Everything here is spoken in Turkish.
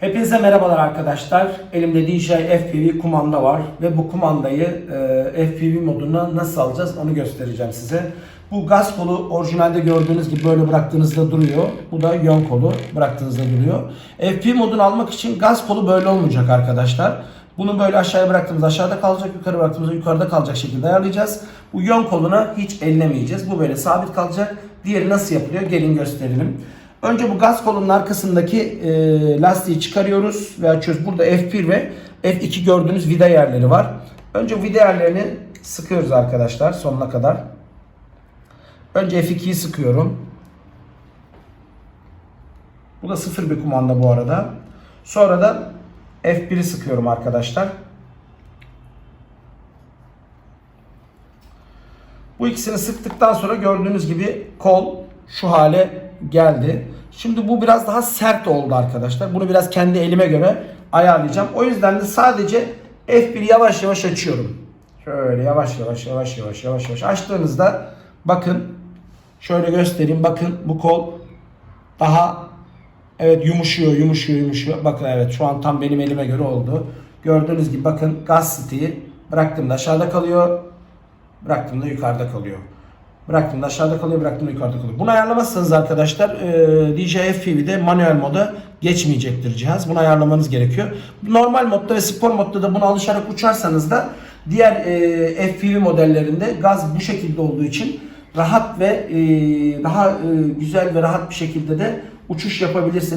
Hepinize merhabalar arkadaşlar. Elimde DJI FPV kumanda var ve bu kumandayı e, FPV moduna nasıl alacağız onu göstereceğim size. Bu gaz kolu orijinalde gördüğünüz gibi böyle bıraktığınızda duruyor. Bu da yön kolu bıraktığınızda duruyor. FPV modunu almak için gaz kolu böyle olmayacak arkadaşlar. Bunu böyle aşağıya bıraktığımızda aşağıda kalacak, yukarı bıraktığımızda yukarıda kalacak şekilde ayarlayacağız. Bu yön koluna hiç ellemeyeceğiz. Bu böyle sabit kalacak. Diğeri nasıl yapılıyor? Gelin gösterelim. Önce bu gaz kolunun arkasındaki e, lastiği çıkarıyoruz ve açıyoruz. Burada F1 ve F2 gördüğünüz vida yerleri var. Önce vida yerlerini sıkıyoruz arkadaşlar sonuna kadar. Önce F2'yi sıkıyorum. Bu da sıfır bir kumanda bu arada. Sonra da F1'i sıkıyorum arkadaşlar. Bu ikisini sıktıktan sonra gördüğünüz gibi kol şu hale geldi. Şimdi bu biraz daha sert oldu arkadaşlar. Bunu biraz kendi elime göre ayarlayacağım. O yüzden de sadece F1 yavaş yavaş açıyorum. Şöyle yavaş yavaş yavaş yavaş yavaş yavaş açtığınızda bakın şöyle göstereyim. Bakın bu kol daha evet yumuşuyor yumuşuyor yumuşuyor. Bakın evet şu an tam benim elime göre oldu. Gördüğünüz gibi bakın gaz stiği bıraktığımda aşağıda kalıyor. Bıraktığımda yukarıda kalıyor. Bıraktığımda aşağıda kalıyor, bıraktığımda yukarıda kalıyor. Bunu ayarlamazsanız arkadaşlar e, DJI FPV'de manuel moda geçmeyecektir cihaz. Bunu ayarlamanız gerekiyor. Normal modda ve spor modda da buna alışarak uçarsanız da diğer e, FPV modellerinde gaz bu şekilde olduğu için rahat ve e, daha e, güzel ve rahat bir şekilde de uçuş yapabilirsiniz.